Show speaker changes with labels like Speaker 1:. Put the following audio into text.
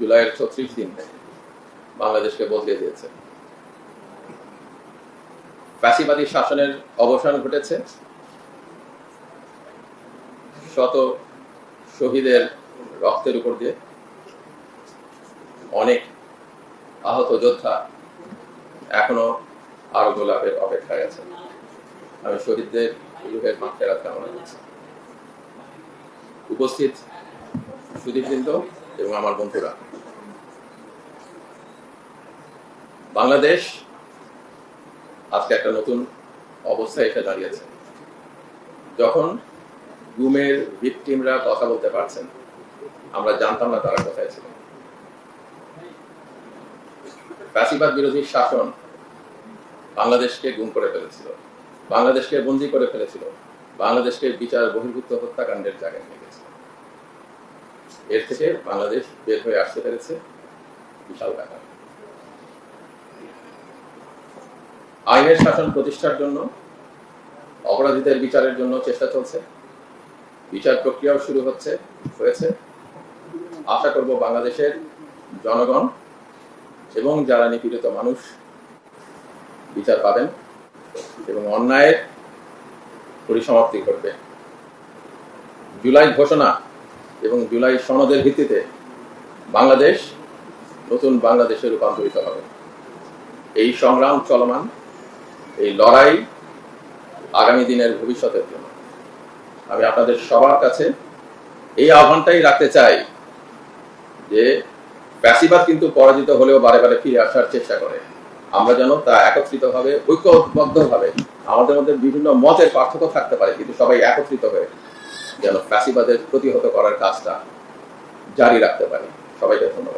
Speaker 1: জুলাইয়ের ছত্রিশ দিন বাংলাদেশকে বদলে দিয়েছে। ফ্যাসিবাদী শাসনের অবসান ঘটেছে। শত শহীদের রক্তের উপর দিয়ে অনেক আহত যোদ্ধা এখনও আরও গোলাপের অপেক্ষায় আছে। আমি শহীদদের রুহের মাঠেরা কামনা করছি। উপস্থিত সুদীপ সুদীপবৃন্দ এবং আমার বন্ধুরা বাংলাদেশ আজকে একটা নতুন অবস্থায় এসে দাঁড়িয়েছে। যখন গুমের ভিকটিমরা কথা বলতে পারছেন, আমরা জানতাম না তারা কোথায় ছিল ফ্যাসিবাদ বিরোধী শাসন বাংলাদেশকে গুম করে ফেলেছিল, বাংলাদেশকে বন্দী করে ফেলেছিল, বাংলাদেশকে বিচার বহির্ভূত হত্যাকাণ্ডের জায়গায় নিয়ে গেছে। এর থেকে বাংলাদেশ বের হয়ে আসতে পেরেছে বিশাল ব্যাপার। আইনের শাসন প্রতিষ্ঠার জন্য, অপরাধীদের বিচারের জন্য চেষ্টা চলছে। বিচার প্রক্রিয়াও শুরু হচ্ছে, হয়েছে। আশা করব বাংলাদেশের জনগণ এবং যারা নিপীড়িত মানুষ বিচার পাবেন এবং অন্যায়ের পরিসমাপ্তি ঘটবে। জুলাই ঘোষণা এবং জুলাই সনদের ভিত্তিতে বাংলাদেশ নতুন বাংলাদেশে রূপান্তরিত হবে। এই সংগ্রাম চলমান। এই লড়াই আগামী দিনের ভবিষ্যতের জন্য। আমি আপনাদের সবার কাছে এই আহ্বানটাই রাখতে চাই যে ফ্যাসিবাদ কিন্তু পরাজিত হলেও বারে বারে ফিরে আসার চেষ্টা করে। আমরা যেন তা একত্রিত ভাবে ঐক্যবদ্ধ ভাবে আমাদের মধ্যে বিভিন্ন মতের পার্থক্য থাকতে পারে, কিন্তু সবাই একত্রিত হয়ে যেন ফ্যাসিবাদের প্রতিহত করার কাজটা জারি রাখতে পারি। সবাইকে ধন্যবাদ।